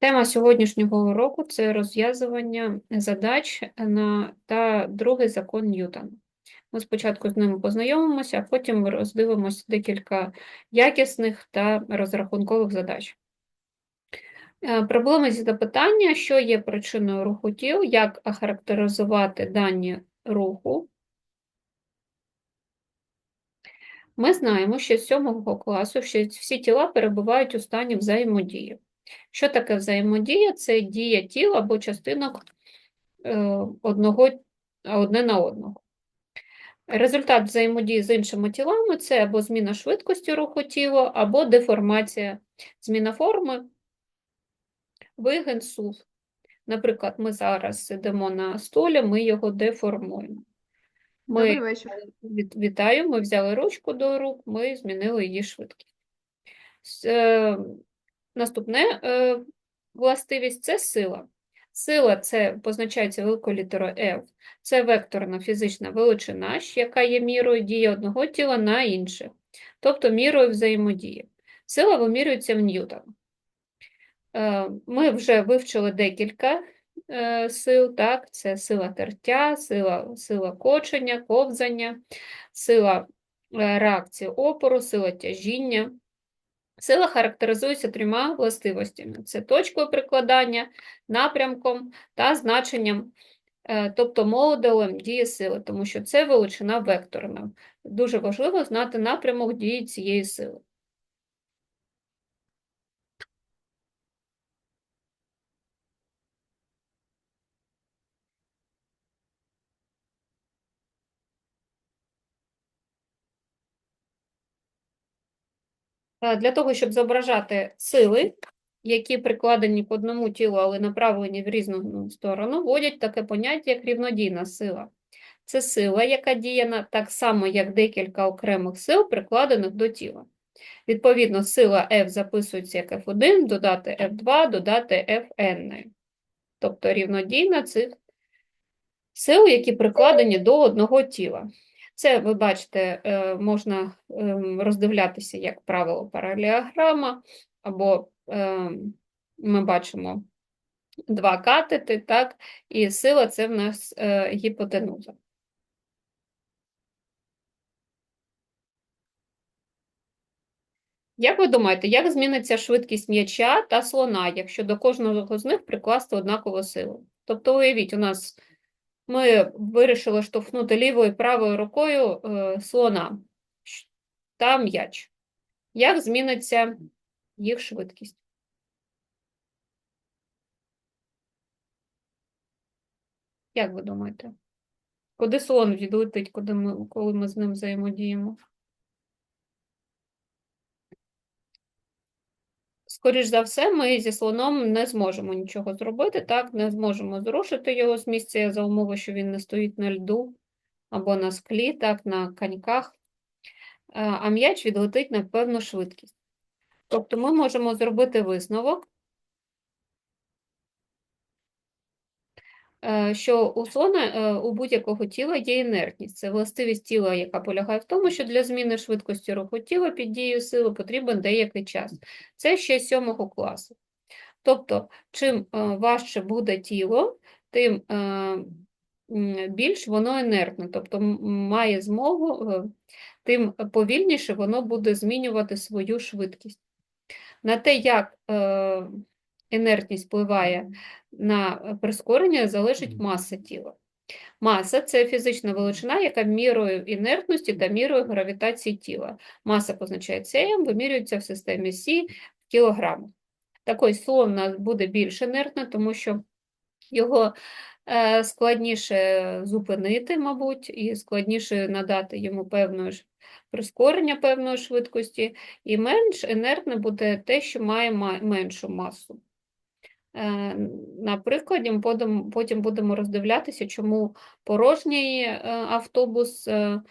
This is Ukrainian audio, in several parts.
Тема сьогоднішнього уроку це розв'язування задач на та другий закон Ньютона. Ми спочатку з ними познайомимося, а потім роздивимося декілька якісних та розрахункових задач. Е, Проблеми зі запитання, що є причиною руху тіл, як охарактеризувати дані руху. Ми знаємо, що з 7 класу всі тіла перебувають у стані взаємодії. Що таке взаємодія? Це дія тіл або частинок е, одного, одне на одного. Результат взаємодії з іншими тілами це або зміна швидкості руху тіла, або деформація, зміна форми, вигин, сув. Наприклад, ми зараз сидимо на столі, ми його деформуємо. Ми від- вітаю, ми взяли ручку до рук, ми змінили її швидкість. Наступне е, властивість це сила. Сила це позначається великою літерою F. Це векторна фізична величина, яка є мірою дії одного тіла на інше, тобто мірою взаємодії. Сила вимірюється в ньютонах. Е, Ми вже вивчили декілька е, сил, так? Це сила тертя, сила, сила кочення, ковзання, сила реакції опору, сила тяжіння. Сила характеризується трьома властивостями: це точкою прикладання, напрямком та значенням, е, тобто модулем дії сили, тому що це величина векторна. Дуже важливо знати напрямок дії цієї сили. Для того, щоб зображати сили, які прикладені к одному тілу, але направлені в різну сторону, вводять таке поняття, як рівнодійна сила. Це сила, яка діє на- так само, як декілька окремих сил, прикладених до тіла. Відповідно, сила F записується як F1, додати F2, додати Fn. Тобто рівнодійна цих сил, які прикладені до одного тіла. Це, ви бачите, е, можна ем, роздивлятися як правило паралелограма, або ем, ми бачимо два катети, так, і сила це в нас е, гіпотенуза. Як ви думаєте, як зміниться швидкість м'яча та слона, якщо до кожного з них прикласти однакову силу? Тобто, уявіть, у нас ми вирішили штовхнути лівою і правою рукою е, слона та м'яч. Як зміниться їх швидкість? Як ви думаєте? Куди слон відлетить, куди ми, коли ми з ним взаємодіємо? Скоріш за все, ми зі слоном не зможемо нічого зробити, так, не зможемо зрушити його з місця за умови, що він не стоїть на льду або на склі, так, на коньках, Е, а м'яч відлетить на певну швидкість. Тобто ми можемо зробити висновок, що у слона е, у будь-якого тіла є інертність. Це властивість тіла, яка полягає в тому, що для зміни швидкості руху тіла під дією сили потрібен деякий час. Це ще сьомого класу. Тобто, чим е, важче буде тіло, тим е, більш воно інертне, тобто має змогу, е, тим повільніше воно буде змінювати свою швидкість. На те, як е, інертність впливає на прискорення, залежить маса тіла. Маса це фізична величина, яка мірою інертності та мірою гравітації тіла. Маса позначається М, вимірюється в системі Сі в кілограмах. Такий слон у нас буде більш інертний, тому що його е, складніше зупинити, мабуть, і складніше надати йому певної ж прискорення певної швидкості, і менш інертне буде те, що має ма- меншу масу. Е, На прикладі потім будемо роздивлятися, чому порожній е, автобус е,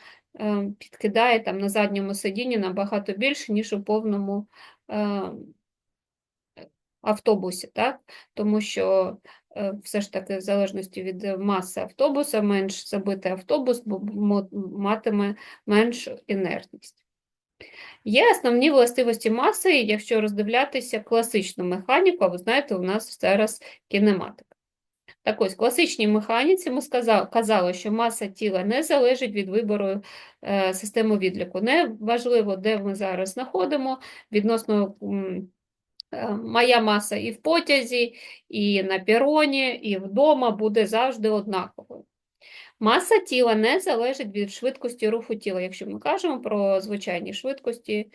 підкидає там на задньому сидінні набагато більше, ніж у повному автобусі, так? Тому що все ж таки, в залежності від маси автобуса, менш забитий автобус бу- матиме меншу інертність. Є основні властивості маси, якщо роздивлятися класичну механіку, а ви знаєте, у нас зараз кінематика. Так ось, в класичній механіці ми казали, що маса тіла не залежить від вибору е, системи відліку. Не важливо, де ми зараз знаходимо, відносно е, моя маса і в потязі, і на пероні, і вдома буде завжди однаковою. Маса тіла не залежить від швидкості руху тіла, якщо ми кажемо про звичайні швидкості,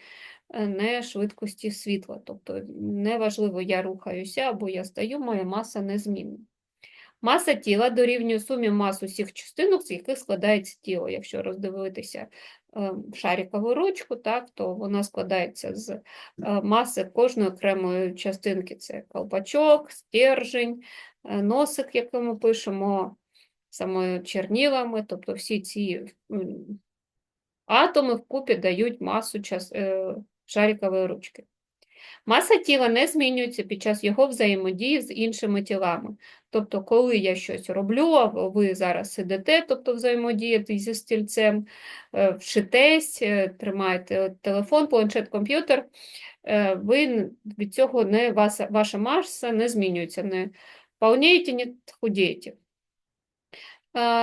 е, не швидкості світла. Тобто неважливо, я рухаюся або я стою, моя маса незмінна. Маса тіла дорівнює сумі мас усіх частинок, з яких складається тіло. Якщо роздивитися е, шарикову ручку, так, то вона складається з е, маси кожної окремої частинки. Це колпачок, стержень, носик, який ми пишемо, саме чернилами, тобто всі ці атоми вкупі дають масу е, шарикової ручки. Маса тіла не змінюється під час його взаємодії з іншими тілами. Тобто, коли я щось роблю, а ви зараз сидите, тобто взаємодієте зі стільцем, е, вчитесь, е, тримаєте телефон, планшет, комп'ютер, ви від цього не ваша, маса не змінюється, не полнієте, не худієте.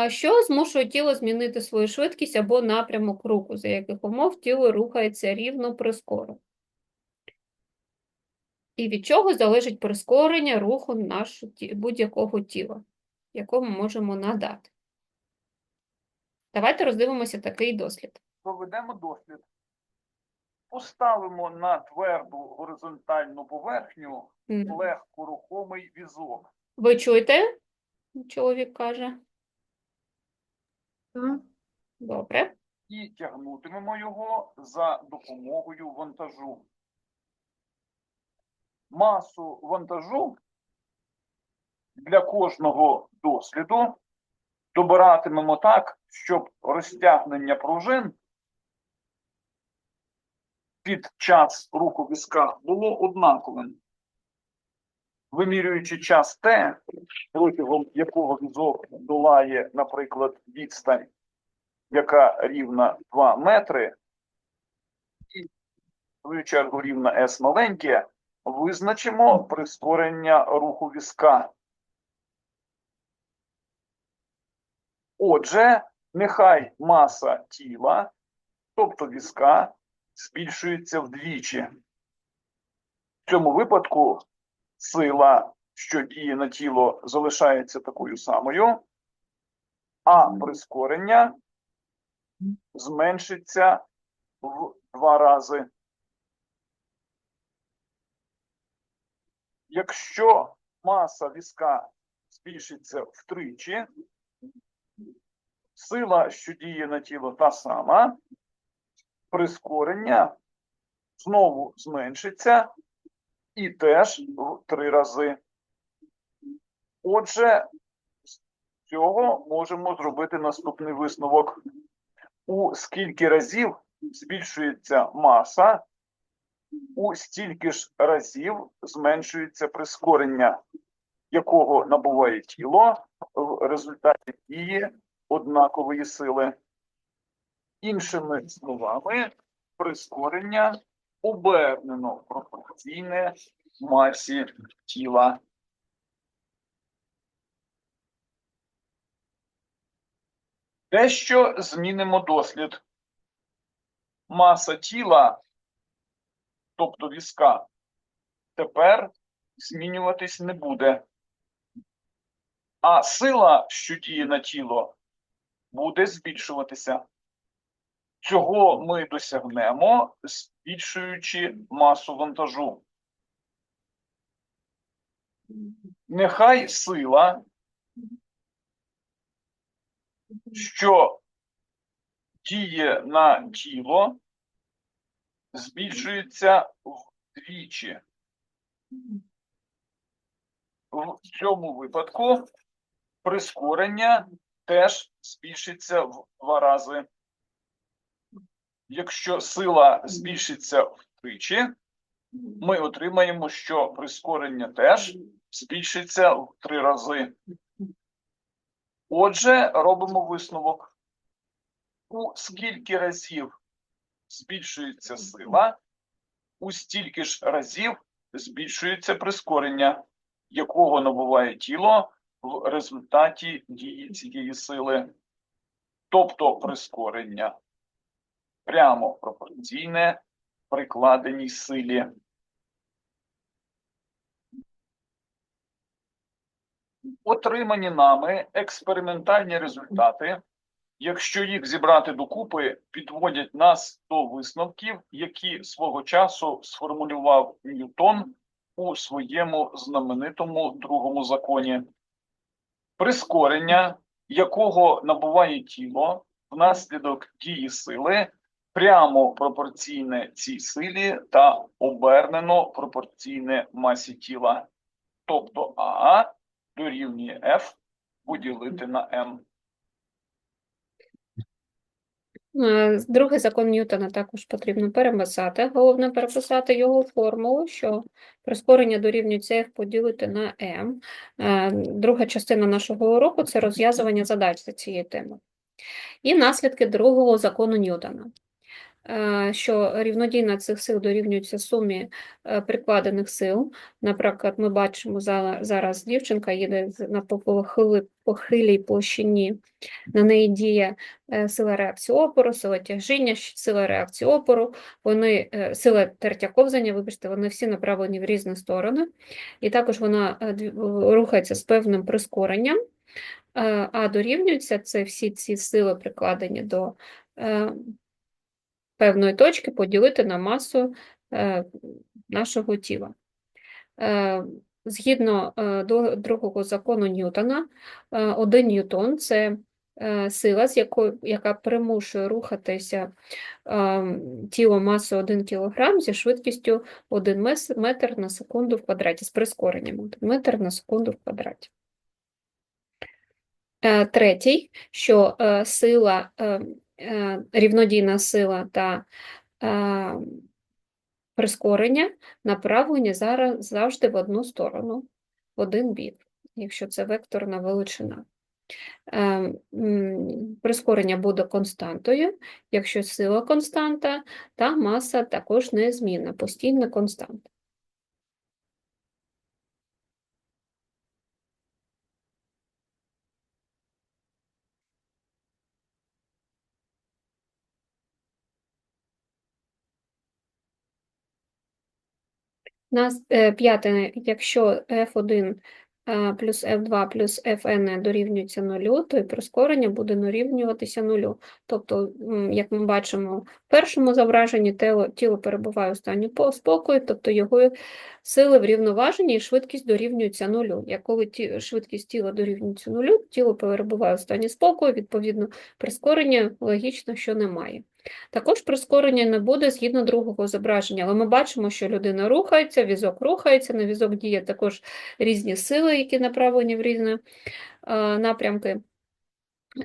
Що змушує тіло змінити свою швидкість або напрямок руху, за яких умов тіло рухається рівно прискорено? І від чого залежить прискорення руху будь-якого тіла, якого ми можемо надати. Давайте роздивимося такий дослід. проведемо дослід. Поставимо на тверду горизонтальну поверхню М. легкорухомий візок. Ви чуєте? Чоловік каже. Добре. і тягнутимемо його за допомогою вантажу. Масу вантажу для кожного досліду добиратимемо так, щоб розтягнення пружин під час руху візка було однаковим. Вимірюючи час Т, протягом якого візок долає, наприклад, відстань яка рівна 2 метри, і в свою чергу рівна S маленьке, визначимо прискорення руху візка. Отже, нехай маса тіла, тобто візка, збільшується вдвічі. В цьому випадку сила, що діє на тіло, залишається такою самою, а прискорення зменшиться в два рази. Якщо маса візка збільшиться втричі, сила, що діє на тіло, та сама, прискорення знову зменшиться і теж в три рази. Отже, з цього можемо зробити наступний висновок у скільки разів збільшується маса, у стільки ж разів зменшується прискорення, якого набуває тіло в результаті дії однакової сили. Іншими словами, прискорення обернено пропорційне масі тіла. Дещо змінимо дослід. Маса тіла, тобто візка, тепер змінюватись не буде. А сила, що діє на тіло, буде збільшуватися. Цього ми досягнемо, збільшуючи масу вантажу. Нехай сила, що діє на тіло, збільшується вдвічі. В цьому випадку прискорення теж збільшиться в два рази. Якщо сила збільшиться втричі, ми отримаємо, що прискорення теж збільшиться в три рази. Отже, робимо висновок. У скільки разів збільшується сила, у стільки ж разів збільшується прискорення, якого набуває тіло в результаті дії цієї сили. Тобто прискорення прямо пропорційне прикладеній силі. Отримані нами експериментальні результати, якщо їх зібрати докупи, підводять нас до висновків, які свого часу сформулював Ньютон у своєму знаменитому другому законі. Прискорення, якого набуває тіло внаслідок дії сили, прямо пропорційне цій силі та обернено пропорційне масі тіла. Тобто А дорівнює F поділити на М. Е, Другий закон Ньютона також потрібно переписати. Головне переписати його формулу, що прискорення дорівнюється F поділити на m. Е, Друга частина нашого уроку – це розв'язування задач за цією темою. І наслідки другого закону Ньютона. Е, Що рівнодійна цих сил дорівнюється сумі е, прикладених сил. Наприклад, ми бачимо зараз дівчинка їде на похилій площині, на неї діє е, сила реакції опору, сила тяжіння, сила реакції опору, вони, сила тертя ковзання, вибачте, вони всі направлені в різні сторони. І також вона рухається з певним прискоренням, а дорівнюються це всі ці сили прикладені до певної точки поділити на масу е, нашого тіла. Е, Згідно е, другого закону Ньютона, е, один ньютон – це сила, з якою, яка примушує рухатися тіло масою 1 кг зі швидкістю 1 метр на секунду в квадраті, з прискоренням 1 метр на секунду в квадраті. Третій, що сила, рівнодійна сила та е, прискорення направлені зараз завжди в одну сторону, в один бік, якщо це векторна величина. Е, Прискорення буде константою, якщо сила константа, та маса також незмінна, постійна константа. Нас е, п'яте, якщо F1 е, плюс F2 плюс Fn дорівнюється нулю, то і прискорення буде дорівнюватися нулю. Тобто, як ми бачимо в першому зображенні, тіло, тіло перебуває у стані спокою, тобто його сили врівноважені і швидкість дорівнюється нулю. Як коли ті, швидкість тіла дорівнюється нулю, тіло перебуває у стані спокою, відповідно, прискорення логічно, що немає. Також прискорення не буде згідно другого зображення, але ми бачимо, що людина рухається, візок рухається, на візок діє також різні сили, які направлені в різні е, напрямки.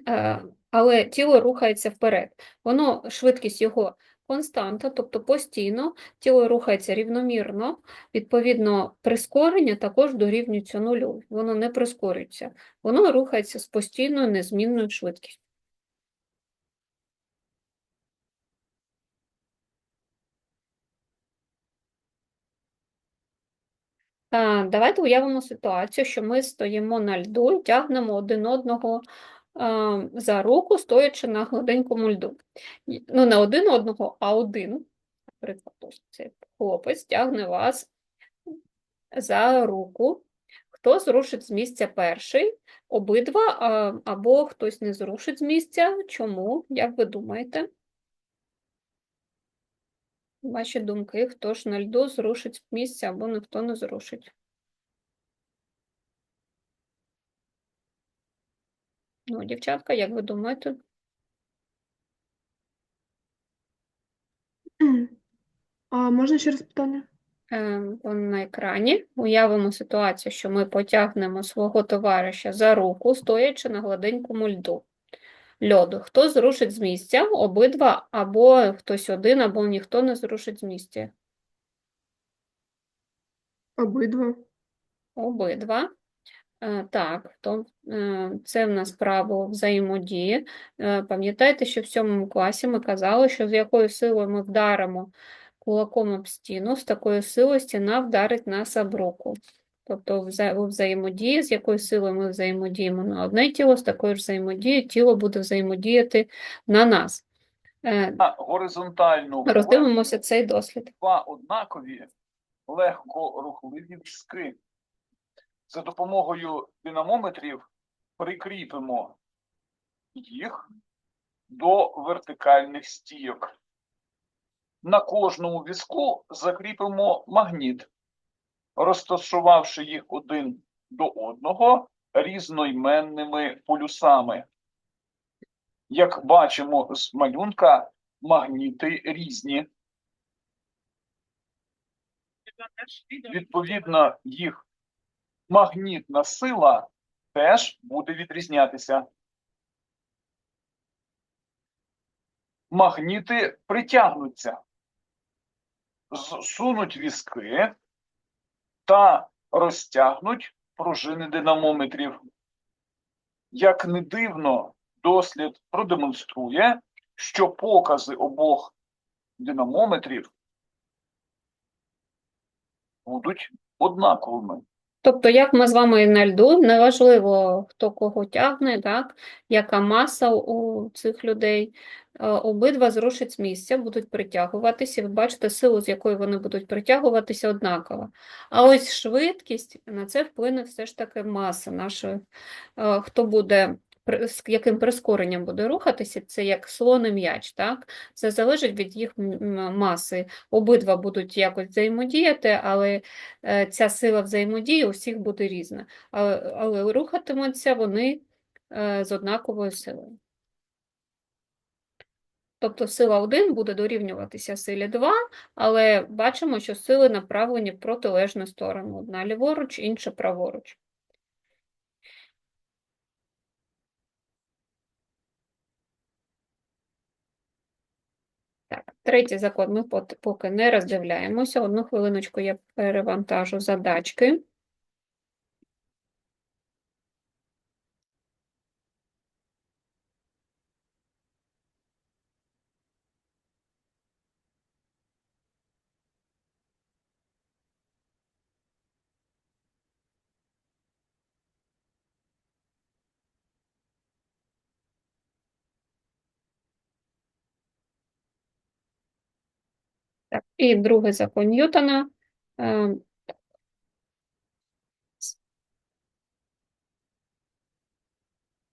Е, але тіло рухається вперед. Воно, швидкість його константа, тобто постійно, тіло рухається рівномірно, відповідно, прискорення також дорівнюється нулю, воно не прискорюється, воно рухається з постійною незмінною швидкістю. Давайте уявимо ситуацію, що ми стоїмо на льду і тягнемо один одного за руку, стоячи на гладенькому льду. Ну, не один одного, а один. Наприклад, цей хлопець тягне вас за руку. Хто зрушить з місця перший? Обидва, або хтось не зрушить з місця. Чому? Як ви думаєте? Ваші думки, хто ж на льду зрушить з місця, або ніхто не зрушить? Ну, дівчатка, як ви думаєте? А можна ще раз питання? На екрані. Уявимо ситуацію, що ми потягнемо свого товариша за руку, стоячи на гладенькому льду. Льоду. Хто зрушить з місця? Обидва, або хтось один, або ніхто не зрушить з місця. Обидва. Обидва. Е, Так, то, е, це в нас право взаємодії. Е, Пам'ятаєте, що в сьомому класі ми казали, що з якою силою ми вдаримо кулаком об стіну, з такою силою стіна вдарить нас об руку. Тобто у взаємодії, з якою силою ми взаємодіємо на одне тіло, з такою ж взаємодією тіло буде взаємодіяти на нас. Е, На горизонтальну Роздивимося цей дослід. два однакові легко рухливі візки. За допомогою динамометрів прикріпимо їх до вертикальних стійок. На кожному візку закріпимо магніт, розташувавши їх один до одного різноіменними полюсами. Як бачимо з малюнка, магніти різні. Відповідно, їх магнітна сила теж буде відрізнятися. Магніти притягнуться, зсунуть візки та розтягнуть пружини динамометрів. Як не дивно, дослід продемонструє, що покази обох динамометрів будуть однаковими. Тобто, як ми з вами на льду, неважливо, хто кого тягне, так, яка маса у цих людей, е, обидва зрушать з місця, будуть притягуватися. Ви бачите, силу, з якою вони будуть притягуватися, однакова. А ось швидкість, на це вплине все ж таки маса нашої. Е, Хто буде, з яким прискоренням буде рухатися, це як слон і м'яч, так? Це залежить від їх маси. Обидва будуть якось взаємодіяти, але е, ця сила взаємодії у всіх буде різна, але, але рухатимуться вони е, з однаковою силою. Тобто сила 1 буде дорівнюватися силі 2, але бачимо, що сили направлені в протилежну сторону. Одна ліворуч, інша праворуч. Так, третій закон ми поки не роздивляємося. Одну хвилиночку я перевантажу задачки. Так, і другий закон Ньютона. Е,